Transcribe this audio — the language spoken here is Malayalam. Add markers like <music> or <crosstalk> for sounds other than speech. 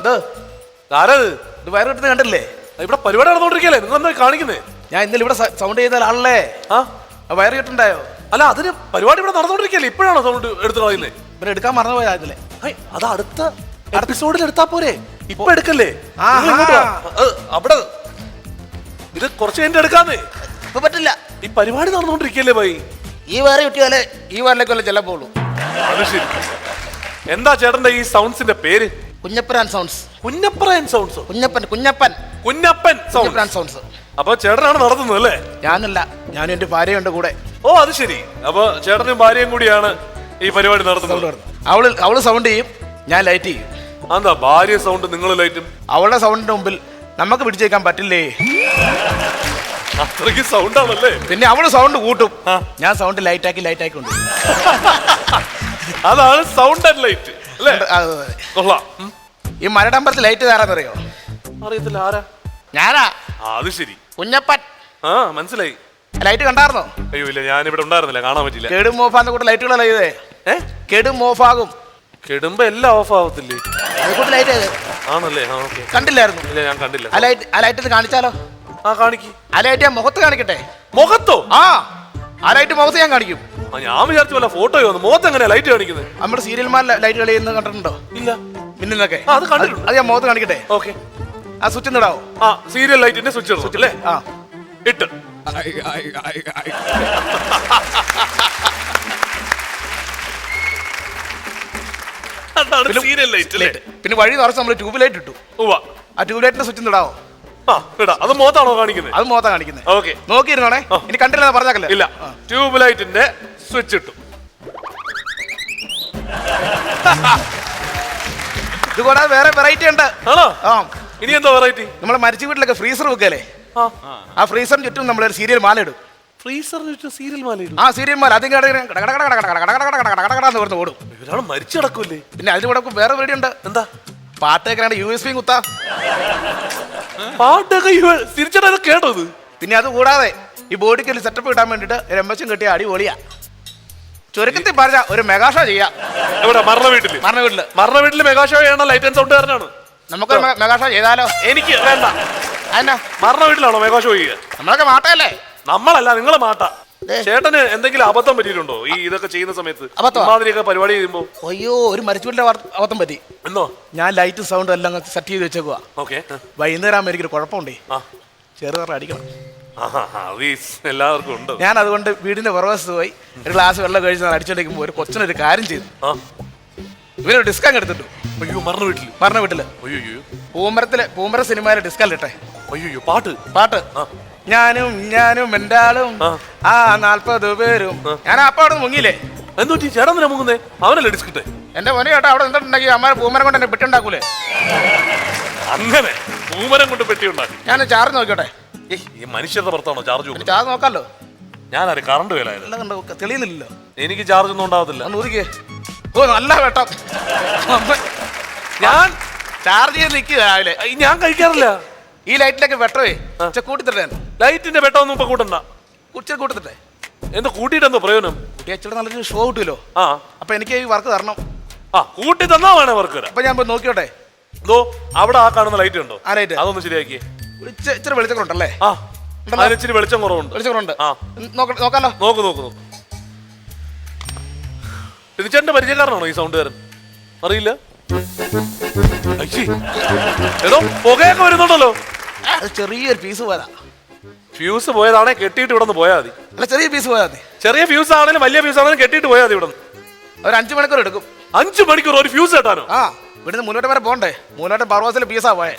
ഇത് ആരത് ഇത്? വയറ് കിട്ടുന്നത് കണ്ടില്ലേ? ഇവിടെ പരിപാടി നടന്നുകൊണ്ടിരിക്കല്ലേ നിങ്ങൾ എന്താ കാണിക്കുന്നേ? ഞാൻ ഇന്നലെ ഇവിടെ സൗണ്ട് ചെയ്താൽ ആളല്ലേ ആ? വയർ വയറ് കിട്ടുണ്ടായോ അല്ല അതിന് പരിപാടി ഇവിടെ നടന്നുകൊണ്ടിരിക്കല്ലേ ഇപ്പോഴാണോ സൗണ്ട് എടുത്തു കളയുന്നേ? ഇവരെ എടുക്കാൻ മറന്നുപോയാ ഇതിലെ. ഹൈ, അത് അടുത്ത എപ്പിസോഡിൽ എടുത്താ പോരെ? ഇപ്പൊ എടുക്കല്ലേ. അവിടെ ഇത് കുറച്ച് കഴിഞ്ഞിട്ട് എടുക്കാന്നേ. ഇപ്പൊ പറ്റില്ല. ഈ പരിപാടി നടന്നുകൊണ്ടിരിക്കല്ലേ ഭായി? ഈ വയറ് കിട്ടിയാലേ ഈ വയറിലേക്കല്ലേ വല്ല ചെല്ലാൻ പോകുള്ളൂ എന്താ ചേട്ടന്റെ ഈ സൗണ്ട്സിന്റെ പേര്? കുഞ്ഞപ്പനാൻ സൗണ്ട്സ് കുഞ്ഞപ്പറയൻ സൗണ്ട്സ് കുഞ്ഞപ്പൻ കുഞ്ഞപ്പൻ. കുഞ്ഞപ്പൻ സൗണ്ട് കുഞ്ഞപ്പനാൻ സൗണ്ട്സ് അപ്പൊ ചേട്ടനാണ് നടത്തുന്നത് അല്ലേ? ഞാനല്ല. ഞാനും എന്റെ ഭാര്യയുണ്ട് കൂടെ. ഓ അത് ശരി. അപ്പൊ ചേട്ടനും ഭാര്യയും കൂടിയാണ് ഈ പരിപാടി നടത്തുന്നത്. അവൾ അവൾ സൗണ്ട് ചെയ്യും ഞാൻ ലൈറ്റ് ചെയ്യും. എന്താ ഭാര്യ സൗണ്ട് നിങ്ങൾ ലൈറ്റും അവളുടെ സൗണ്ടിന്റെ മുമ്പിൽ നമുക്ക് പിടിച്ചേക്കാൻ പറ്റില്ലേ? അത്രയ്ക്ക് സൗണ്ട് ആണല്ലേ? പിന്നെ അവൾ സൗണ്ട് കൂട്ടും. ഞാൻ സൗണ്ട് ലൈറ്റ് ആക്കി ലൈറ്റ് ആക്കി കൊണ്ട് <laughs> അതാണ് സൗണ്ട് ആൻഡ് ലൈറ്റ് അല്ലേ? കൊള്ളാം. ഉം. ഈ മരടമ്പലത്തിൽ ലൈറ്റ് കയറാന്നറിയോ അറിയത്തില്ല. ആരാ? ഞാനാ. ആ അത് ശരി. കുഞ്ഞപ്പൻ. ആ മനസ്സിലായി. ലൈറ്റ് കണ്ടായിരുന്നോ? അയ്യോ ഇല്ല ഞാൻ ഇവിടെ ഉണ്ടായിരുന്നില്ല. കാണാൻ പറ്റില്ല കേടും മോഫാന്ന് കൂടെ ലൈറ്റുകളല്ല ചെയ്തേ ഏ? കെടും മോഫാകും. കെടുമ്പോ എല്ലാം ഓഫ് ആവത്തില്ലേ? അത് കൂട്ട് ലൈറ്റ് ചെയ്ത്. ആണല്ലേ? ആ ഓക്കെ. കണ്ടില്ലായിരുന്നു. ഇല്ല ഞാൻ കണ്ടില്ല. ആ ലൈറ്റ് ആ ലൈറ്റ് കാണിച്ചാലോ? ആ കാണിക്ക്. ആ ലൈറ്റ് ഞാൻ മുഖത്ത് കാണിക്കട്ടെ. മുഖത്തോ? ആ. ആ ലൈറ്റ് മുഖത്ത് ഞാൻ കാണിക്കും. ഞാൻ വിചാരിച്ചു വല്ല ഫോട്ടോയോ വന്നു മുഖത്ത് എങ്ങനെയാ ലൈറ്റ് കാണിക്കുന്നത് നമ്മുടെ സീരിയൽമാർ ലൈറ്റ് കളിയുന്നത് കണ്ടിട്ടുണ്ടോ? ഇല്ല. മിന്നലൊക്കെ ആ, അത് കണ്ടിട്ടുണ്ട്. അത് ഞാൻ മുഖത്ത് കാണിക്കട്ടെ? ഓക്കെ. ആ സ്വിച്ച് ഇടാവോ ആ സീരിയൽ ലൈറ്റിന്റെ സ്വിച്ച് ഇടുന്നു അല്ലേ? ആ. ഇട്ട്. അതാണ് സീരിയൽ ലൈറ്റ് അല്ലേ? പിന്നെ വഴി നിറച്ച് നമ്മൾ ട്യൂബ് ലൈറ്റ് ഇട്ടു. ഉവ്വ. ആ ട്യൂബ് ലൈറ്റിന്റെ സ്വിച്ച് ഇടാവോ ആ ഇടാ. അത് മുഖത്താണോ കാണിക്കുന്നത് അത് മുഖത്താ കാണിക്കുന്നത് ഓക്കെ. നോക്കിയിരുന്നോണേ? ആ. ഇനി കണ്ടില്ല പറഞ്ഞാക്കല്ലേ? ഇല്ല. ട്യൂബ് ലൈറ്റിന്റെ സ്വിച്ച് ഇട്ടു ഇത് കൂടാതെ വേറെ വെറൈറ്റി ഉണ്ട്. ആണോ? ആ. ഇനി എന്താ വെറൈറ്റി നമ്മളെ മരിച്ച വീട്ടിലൊക്കെ ഫ്രീസർ വെക്കല്ലേ? ആ. ഫ്രീസറിന് ചുറ്റും നമ്മളൊരു സീരിയൽ മാല ഇടും. ഫ്രീസറിന് ചുറ്റും സീരിയൽ മാല ഇടും? ആ സീരിയൽ മാല. പറഞ്ഞ് ഓടും. മരിച്ചടക്കൂല്ലേ പിന്നെ അതിന് കൂടെ വേറെ ഉണ്ട്. എന്താ? പാട്ടേക്കാണ് യു എസ് പി കുത്താം. പാട്ടൊക്കെ തിരിച്ചടാ കേട്ടോ ഇത്. പിന്നെ അത് കൂടാതെ ഈ ബോഡിക്ക് ഒരു സെറ്റപ്പ് കിട്ടാൻ വേണ്ടിയിട്ട് രമേശം കെട്ടിയ അടിപൊളിയാ ചുരുക്കത്തിൽ പറഞ്ഞ ഒരു മെഗാഷോ ചെയ്യാം. എവിടെ? മരണ വീട്ടിൽ? മരണ വീട്ടിൽ. മരണ വീട്ടിൽ മെഗാഷോ ചെയ്യണ ലൈറ്റ് ആൻഡ് സൗണ്ട് പറഞ്ഞാണ് നമുക്ക് മെഗാഷോ ചെയ്താലോ? എനിക്ക് വേണ്ട. എന്നാ മരണ വീട്ടിലാണോ മെഗാഷോ ചെയ്യുക? നമ്മളൊക്കെ മാട്ടല്ലേ നമ്മളല്ല നിങ്ങൾ മാട്ട. ചേട്ടന് എന്തെങ്കിലും അബദ്ധം പറ്റിയിട്ടുണ്ടോ? ഈ ഇതൊക്കെ ചെയ്യുന്ന സമയത്ത്? അബദ്ധമാതിരിയൊക്കെ പരിപാടി ചെയ്യുമ്പോ? അയ്യോ ഒരു മരിച്ച വീട്ടിലെ അബദ്ധം പറ്റി. എന്നോ ഞാൻ ലൈറ്റും സൗണ്ടും എല്ലാം സെറ്റ് ചെയ്ത് വെച്ചേക്കുക ഓക്കെ വൈകുന്നേരം ആകുമ്പോൾ എനിക്കൊരു കുഴപ്പമുണ്ടേ. ചെറുതറ അടിക്കണം. എല്ലാവർക്കും ഉണ്ട്. ഞാൻ അതുകൊണ്ട് വീടിന്റെ പുറവശത്ത് പോയി ഒരു ഗ്ലാസ് വെള്ളം കഴിച്ച് അടിച്ചോണ്ടിരിക്കുമ്പോൾ ഒരു കൊച്ചിനൊരു കാര്യം ചെയ്തു. ഇവർ ഇവരൊരു ഡിസ്കൗണ്ട് എടുത്തിട്ടു. അയ്യോ മരണ വീട്ടിൽ. മരണ വീട്ടിൽ. അയ്യോ പൂമരത്തിലെ പൂമര സിനിമയിലെ ഡിസ്കൗണ്ട് ഇട്ടെ. അയ്യോ പാട്ട്? പാട്ട്. ഞാനും ഞാനും എന്റെ ആളും ആ. നാൽപ്പത് പേരും. ഞാൻ അപ്പൊ അവിടെ മുങ്ങിയില്ലേ? എന്തുപറ്റി ചേട്ടൻ എന്തിനാ മുങ്ങുന്നേ? അവനല്ലേ ഡിസ്കിട്ടെ എന്റെ മോനെ ചേട്ടാ അവിടെ എന്തുണ്ടെങ്കിൽ അമ്മ പൂമരം കൊണ്ട് എന്നെ പെട്ടുണ്ടാക്കൂലേ അങ്ങനെ പൂമരം കൊണ്ട് പെട്ടി ഉണ്ടാക്കി. ഞാൻ ചാർജ് നോക്കിയോട്ടെ ഏയ്, ഈ മനുഷ്യരുടെ പുറത്താണോ ചാർജ് വെക്കുന്നത്? ചാർജ് നോക്കാലോ. ഞാനാര്? കറണ്ട് വേലായത്? എല്ലാം കണ്ടോ? തെളിയുന്നില്ലല്ലോ. എനിക്ക് ചാർജ് ഒന്നും ഉണ്ടാവത്തില്ല ഒന്ന് ഊതിക്കേ ഓ നല്ല വെട്ടം. ഞാൻ ചാർജ് ചെയ്ത് നിൽക്കുക രാവിലെ. ഞാൻ കഴിക്കാറില്ല. ഈ ലൈറ്റിലൊക്കെ വെട്ടവേ. ഉച്ച കൂട്ടിത്തട്ടെ ലൈറ്റിന്റെ വെട്ടമൊന്നും ഇപ്പൊ കൂട്ടണ്ട. ഉച്ച കൂട്ടിത്തട്ടെ എന്ത് കൂട്ടിയിട്ട് എന്തോ പ്രയോജനം? കുട്ടി അച്ഛടെ നല്ലൊരു ഷോ കിട്ടുമല്ലോ. ആ. അപ്പൊ എനിക്ക് ഈ വർക്ക് തരണം. ആ കൂട്ടി തന്നാ വേണേ വർക്ക് തരാം അപ്പൊ ഞാൻ പോയി നോക്കിയോട്ടെ അവിടെ ആ കാണുന്ന ലൈറ്റ് ഉണ്ടോ? ആ light. അതൊന്ന് ശരിയാക്കിയേ. ഒരു വെളിച്ചം കുറവുണ്ടല്ലേ ആ ഉണ്ടല്ലോ. വെളിച്ചം കുറവുണ്ട്. വെളിച്ചം കുറവുണ്ട്. ആ. നോക്ക- നോക്കാലോ. നോക്ക് നോക്ക് നോക്ക്. തിരിച്ചേട്ടന്റെ പരിചയക്കാരനാണോ ഈ സൗണ്ടുകാരൻ? അറിയില്ല? അയ്യേ. എടോ പുകയൊക്കെ വരുന്നുണ്ടല്ലോ. അത് ചെറിയൊരു പീസ് പോരാ ഫ്യൂസ് പോയതാണെ കെട്ടിയിട്ട് ഇവിടെ നിന്ന് പോയാൽ മതി. അല്ല ചെറിയ പീസ് പോയാൽ മതി. ചെറിയ ഫ്യൂസ് ആണെങ്കിലും വലിയ ഫ്യൂസ് ആണെങ്കിലും കെട്ടിയിട്ട് പോയാൽ മതി ഇവിടെ ഒരു അഞ്ചു മണിക്കൂർ എടുക്കും. അഞ്ചു മണിക്കൂർ ഒരു ഫ്യൂസ് കെട്ടാനോ? ആ ഇവിടുന്ന് മുന്നോട്ട് വരെ പോണ്ടേ. മുന്നോട്ട് പർവതത്തിലെ പീസാ പോയെ.